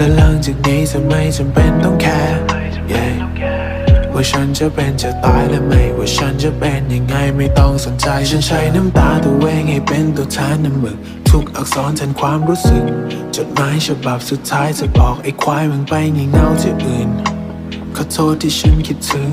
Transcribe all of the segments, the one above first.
และหลังจากนี้จะไม่จำเป็นต้องแคร์ yeah ว่าฉันจะเป็นจะตายและไม่ว่าฉันจะเป็นยังไงไม่ต้องสนใจ ฉันใช้น้ำตาตัวเองให้เป็นตัวแทนน้ำมึก ทุกอักษรแทนความรู้สึก จดหมายฉบับสุดท้ายจะบอกไอ้ควายมึงไปงี่เง่าที่อื่นขอโทษที่ฉันคิดถึง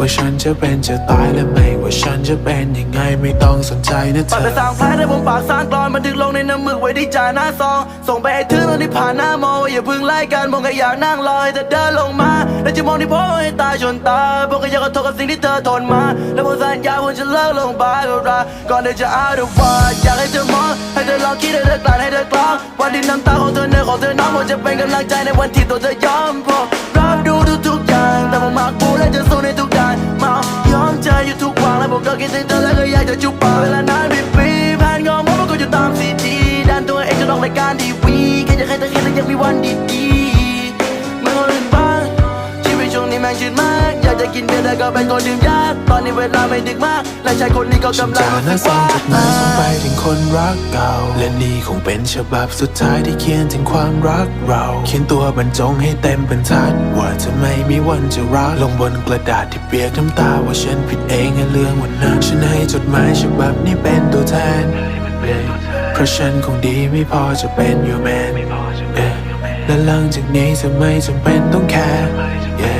ว่าฉันจะเป็นจะตายและไม่ว่าฉันจะเป็นยังไงไม่ต้องสนใจนะเธปัดอไปสร้างแผลได้บนปากสร้างกรอนบันทึกลงในน้ำมือไว้ที่จ่าหน้าซอง ส่งไปให้ถึงตอนที่ผ่านหน้ามออย่าพึ่งไล่กันมองก็อยากนั่งรอให้เธอเดินลงมา แล้วจะมองที่พ่อให้ตาชนตาบอกก็อยากขอโทษกับสิ่งที่เธอทนมา แล้วผมสัญญาว่าจะเลิกลงบากับรักก่อนเธอจะอาดว่าอยากให้เธอมองให้เธอลองคิดให้เธอกลั่นให้เธอกลองวันที่น้ำตาของเธอเนื้อของเธอน้องผมจะเป็นกำลังใจในวันที่ตัวเธอยอมพอรับดูทุกๆอย่างแต่ผมมักพูดและจะสู้ในทุก เมายอมใจอยู่ทุกวันและผมก็คิดถึงเธอแล้วก็อยากจะจุบปากเวลานานเป็นปีผ่านงอมมันก็อยู่ตามซีดีดันตัวเองจนออกรายการทีวีแค่จะให้เธอเห็นและยังมีวันดีๆเม่คนอื่นบ้างชีวิตช่วงนี้แม่งชืดมาก กจะกินเบียร์แต่ก็เป็นคนดื่มยากตอนนี้เวลาไม่ดึกมาก และชายคนนี้ก็ฉันกำลังจะรู้หสึน้ากซอว่างจดหมายส่งไปถึงคนรักเก่า และนี่คงเป็นฉบับสุดท้ายที่เขียนถึงความรักเรา เขียนตัวบรรจงให้เต็มบรรทัด ว่าจะไม่มีวันจะรักลงบนกระดาษที่เปียกน้ำตาว่าฉันผิดเองในเรื่องวันนั้นฉันให้จดหมายฉบับนี้เป็นตัวแทน เพราะฉันคงดีไม่พอจะเป็น your man yeah และหลังจากนี้จะไม่จำเป็นต้องแคร์ yeah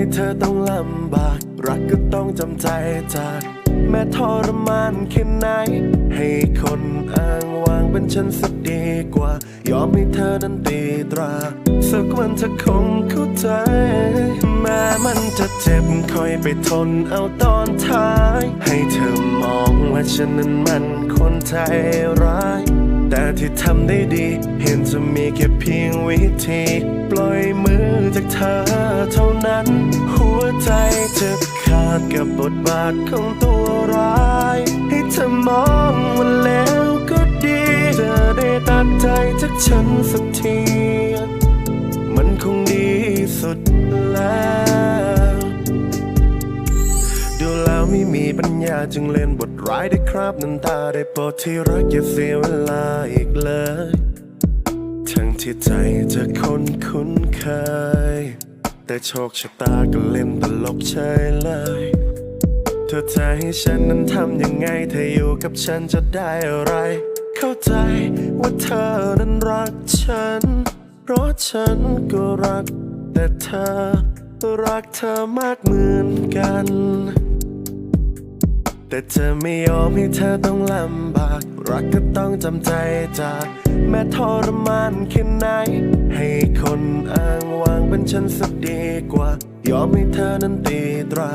ให้เธอต้องลำบาก รักก็ต้องจำใจจาก แม้ทรมานแค่ไหน ให้คนอ้างวางเป็นฉันสักดีกว่า ยอมให้เธอนั้นตีตรา สักวันเธอคงเข้าใจ แม้มันจะเจ็บคอยไปทนเอาตอนท้าย ให้เธอมองว่าฉันนั้นมันคนใจร้ายแต่ที่ทำได้ดี เห็นจะมีแค่เพียงวิธี ปล่อยมือ จากเธอเท่านั้น หัวใจจะขาดกับบทบาทของตัวร้าย ให้เธอมองว่าแล้วก็ดี จะได้ตัดใจจากฉันสักที มันคงดีสุดแล้ว ดูแล้วไม่มีปัญญาจึงเล่นบทร้ายได้ครับน้ำตาได้โปรดที่รักอย่าเสียเวลาอีกเลยทั้งที่ใจจะคนคุ้นเคย แต่โชคชะตาก็เล่นตลกเฉยเลย เธอจะให้ฉันนั้นทำยังไง เธออยู่กับฉันจะได้อะไร เข้าใจว่าเธอนั้นรักฉัน เพราะฉันก็รัก แต่เธอรักเธอมากเหมือนกัน แต่จะไม่ยอมให้เธอต้องลำบาก รักก็ต้องจำใจจาก แม้ทรมานแค่ไหน ให้คนอ้างว้าง เป็นฉันสักดีกว่า ยอมให้เธอนั้นตีตรา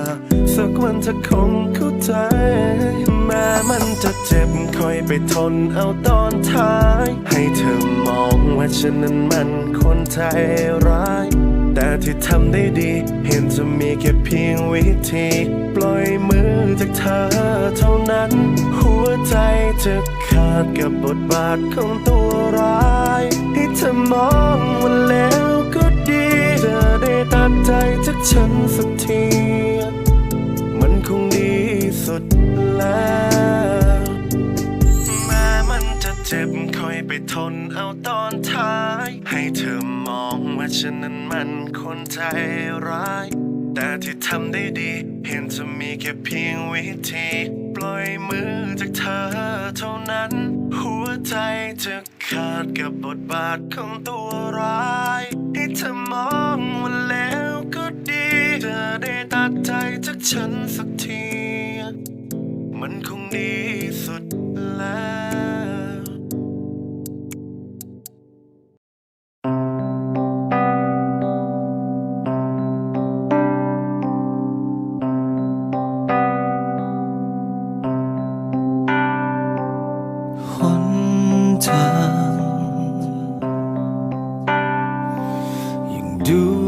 สักวันเธอคงเข้าใจ แม้มันจะเจ็บคอยไปทนเอาตอนท้าย ให้เธอมองว่าฉันนั้นมันคนใจร้าย แต่ที่ทำได้ดี เห็นจะมีแค่เพียงวิธี ปล่อยมือจากเธอเท่านั้น หัวใจจะขาดกับบทบาทของตัวร้ายให้เธอมองว่าแล้ว ฉันสักที มันคงดีสุดแล้วแม้มันจะเจ็บคอยไปทนเอาตอนท้าย ให้เธอมองว่าฉันนั้นมันคนใจร้าย แต่ที่ทำได้ดี เห็นจะมีแค่เพียงวิธี ปล่อยมือจากเธอเท่านั้น หัวใจจะขาดกับบทบาทของตัวร้าย ให้เธอ ฉันสักที มันคงดีสุดแล้วหนทางยังดู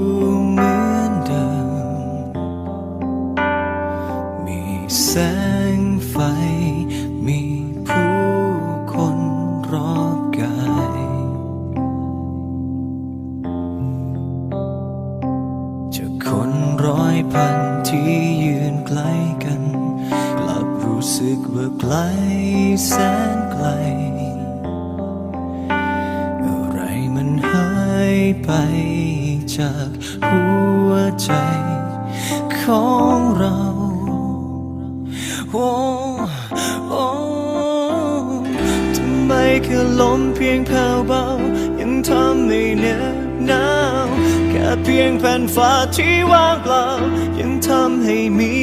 จากหัวใจของเราโอ้โอ้ทำไมแค่ลมเพียงแผ่วเบา ยังทำให้เหน็บหนาวแค่เพียงแผ่นฟ้าที่ว่างเปล่า ยังทำให้มี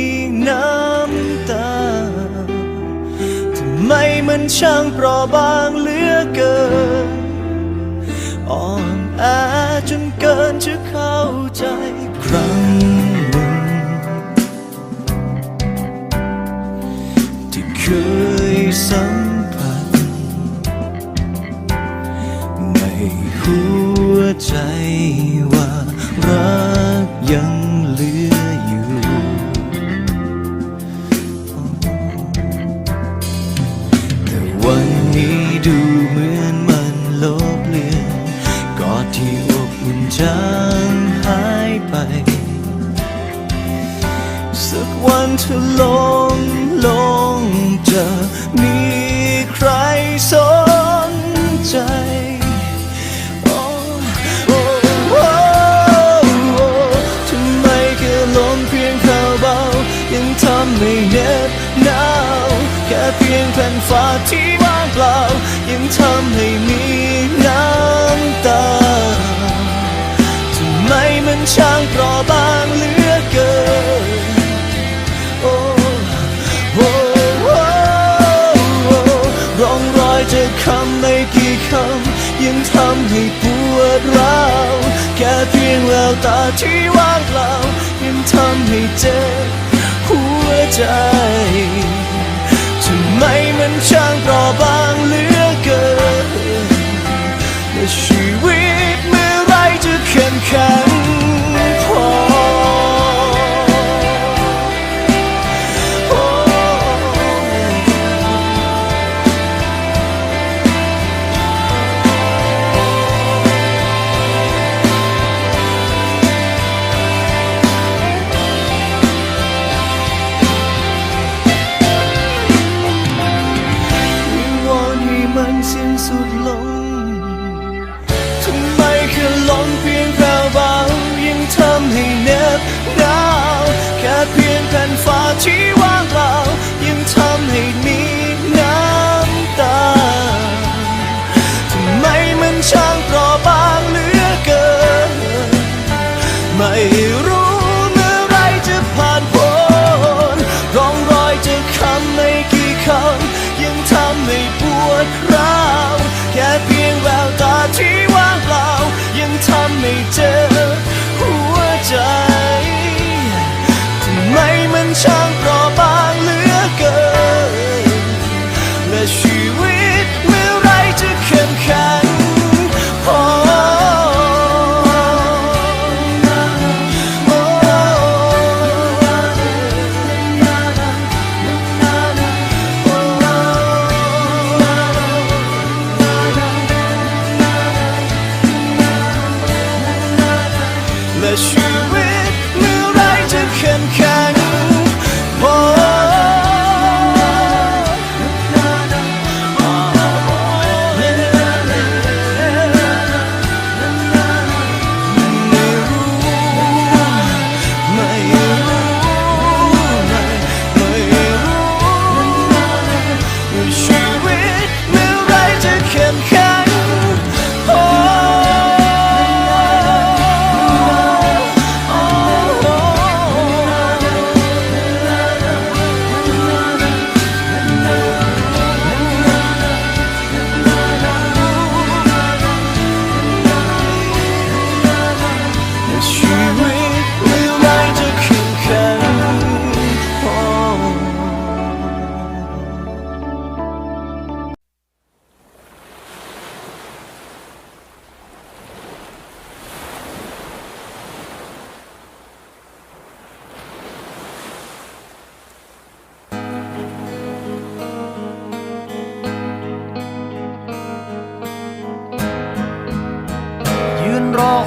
น้ำตาทำไมมันช่างเปราะบางเหลือเกิน อนแอจนเกินจะเข้าใจ ธอลงลงจะมีใครสนใจโอ้โอ้โอ้ทำไมแค่ลมเพียงข่าวเบา ยังทำให้เหน็บหนาวแค่เพียงแผ่นฟ้าที่ว่างเปล่า ยังทำให้มีน้ำตาทำไมมันช่างเปราะบาง ยังทำให้ปวดร้าวแค่เพียงแววตาที่ว่างเปล่ายังทำให้เจ็บหัวใจทำไมมันช่างเปราะบางเหลือเกินและชีวิตเมื่อไรจะเข้มแข็ง ให้เนิบหนาวแค่เพียงแผ่นฟ้าที่ว่า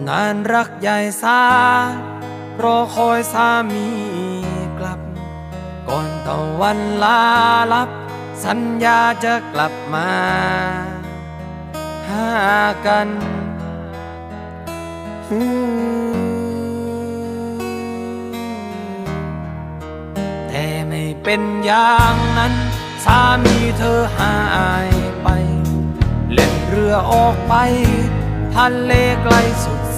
ำนานรักใหญ่สารอคอยสามีกลับ ก่อนตะวันลาลับ สัญญาจะกลับมาหากันแต่ไม่เป็นอย่างนั้น สามีเธอหายไป เล่นเรือออกไปทะเลไกลสุด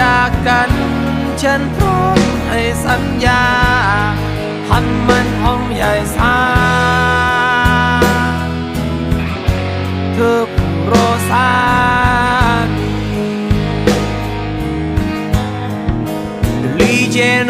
จากกัน ฉันพร้อมให้สัญญาพันมันห้องใหญ่สาเธอผู้รสามี The Legion